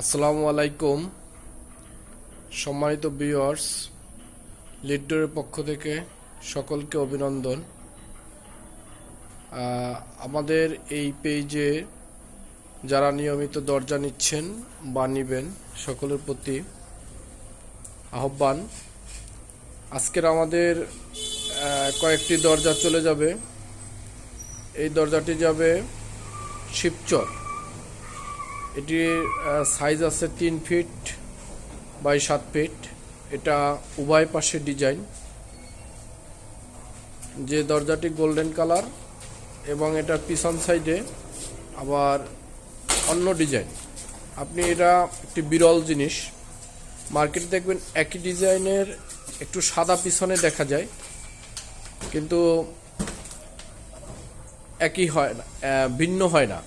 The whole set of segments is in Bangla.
আসসালামু আলাইকুম। সম্মানিত ভিউয়ার্স লিডডোরের পক্ষ থেকে সকলকে অভিনন্দন। আমাদের এই পেজে যারা নিয়মিত দরজা নিচ্ছেন বা নিবেন, সকলের প্রতি আহ্বান। আজকের আমাদের কয়েকটি দরজা চলে যাবে। এই দরজাটি যাবে শিবচর। এটির সাইজ আছে তিন ফিট বাই সাত ফিট এটা উভয় পাশে ডিজাইন যে দরজাটি গোল্ডেন কালার এবং এটার পিছন সাইডে আবার অন্য ডিজাইন আপনি এটা একটি বিরল জিনিস। মার্কেটে দেখবেন একই ডিজাইনের একটু সাদা পিছনে দেখা যায়, কিন্তু একই হয় না ভিন্ন হয় না।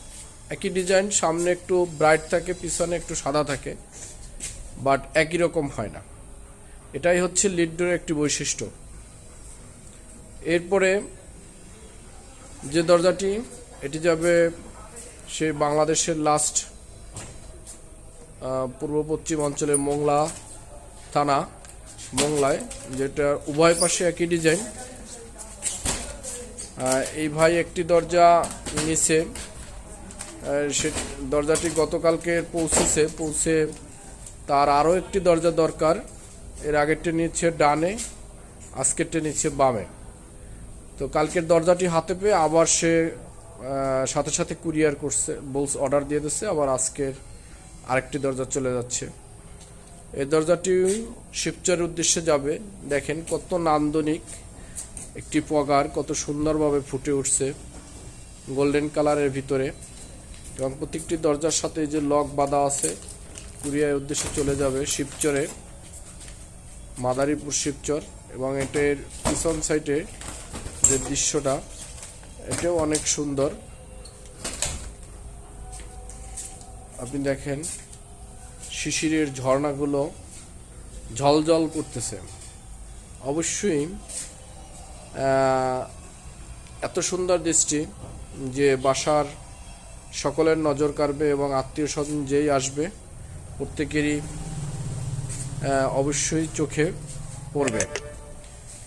একই ডিজাইন, সামনে একটু ব্রাইট থাকে, পিছনে একটু সাদা থাকে বাট একই রকম হয় না। এটাই হচ্ছে লিডডোর একটি বৈশিষ্ট্য। এরপরে যে দরজাটি, এটি যাবে সে বাংলাদেশের লাস্ট পূর্ব পশ্চিম অঞ্চলের মোংলা থানা, মোংলায়, যেটা উভয় পাশে একই ডিজাইন। এই ভাই একটি দরজা নিচে সে দরজাটি গতকালকে পৌঁছেছে, পৌঁছে তার আরও একটি দরজা দরকার। এর আগেরটি নিচ্ছে ডানে, আজকেরটি নিচ্ছে বামে। তো কালকের দরজাটি হাতে পেয়ে আবার সে সাথে সাথে কুরিয়ার করছে, বলস অর্ডার দিয়ে দিচ্ছে, আবার আজকের আরেকটি দরজা চলে যাচ্ছে। এই দরজাটি শিবচরের উদ্দেশ্যে যাবে। দেখেন কত নান্দনিক একটি পগার, কত সুন্দরভাবে ফুটে উঠছে গোল্ডেন কালারের ভিতরে। এবং প্রত্যেকটি দরজার সাথে যে লক বাঁধা আছে কুরিয়ার উদ্দেশ্যে চলে যাবে শিবচরে, মাদারীপুর শিবচর, এবং এটার পিছন সাইডে যে দৃশ্যটা, এটাও অনেক সুন্দর। আপনি দেখেন, শিশিরের ঝর্ণাগুলো ঝলঝল করতেছে। অবশ্যই এত সুন্দর দৃষ্টি যে বাসার সকলের নজর কাড়বে এবং আত্মীয় স্বজন যেই আসবে, প্রত্যেকেরই অবশ্যই চোখে পড়বে।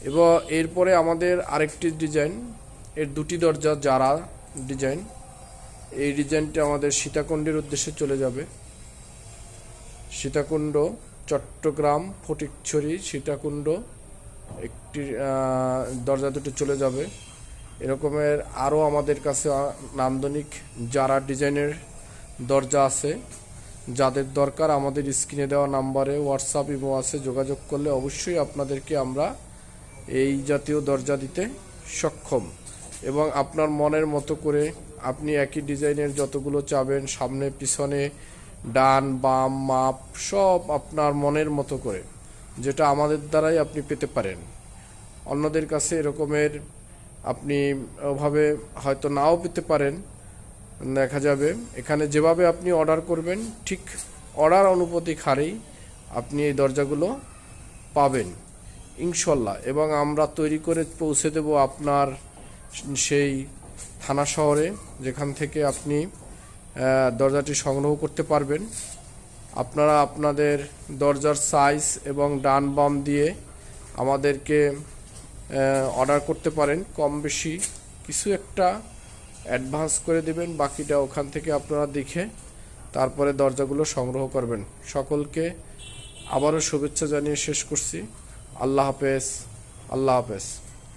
এবং এরপরে আমাদের আরেকটি ডিজাইন, এর দুটি দরজা যারা ডিজাইন। এই ডিজাইনটি আমাদের সীতাকুণ্ডের উদ্দেশ্যে চলে যাবে। সীতাকুণ্ড, চট্টগ্রাম, ফটিকছড়ি, সীতাকুণ্ড, একটি দরজা দুটি চলে যাবে। এরকমের আরও আমাদের কাছে নান্দনিক যারা ডিজাইনের দরজা আছে। যাদের দরকার আমাদের স্ক্রিনে দেওয়া নাম্বারে হোয়াটসঅ্যাপ ইমো আছে, যোগাযোগ করলে অবশ্যই আপনাদেরকে আমরা এই জাতীয় দরজা দিতে সক্ষম। এবং আপনার মনের মতো করে আপনি একই ডিজাইনের যতগুলো চাবেন, সামনে, পিছনে, ডান, বাম, মাপ, সব আপনার মনের মতো করে, যেটা আমাদের দ্বারাই আপনি পেতে পারেন। অন্যদের কাছে এরকমের আপনি ওভাবে হয়তো নাও পেতে পারেন, দেখা যাবে। এখানে যেভাবে আপনি অর্ডার করবেন, ঠিক অর্ডার অনুপাতিক হারেই আপনি এই দরজাগুলো পাবেন ইনশাল্লাহ এবং আমরা তৈরি করে পৌঁছে দেব আপনার সেই থানা শহরে, যেখান থেকে আপনি দরজাটি সংগ্রহ করতে পারবেন। আপনারা আপনাদের দরজার সাইজ এবং ডান বাম দিয়ে আমাদেরকে অর্ডার করতে পারেন কম বেশি কিছু একটা অ্যাডভান্স করে দেবেন, বাকিটা ওখান থেকে আপনারা দেখে তারপরে দরজাগুলো সংগ্রহ করবেন। সকলকে আবারও শুভেচ্ছা জানিয়ে শেষ করছি। আল্লাহ হাফেজ আল্লাহ হাফেজ।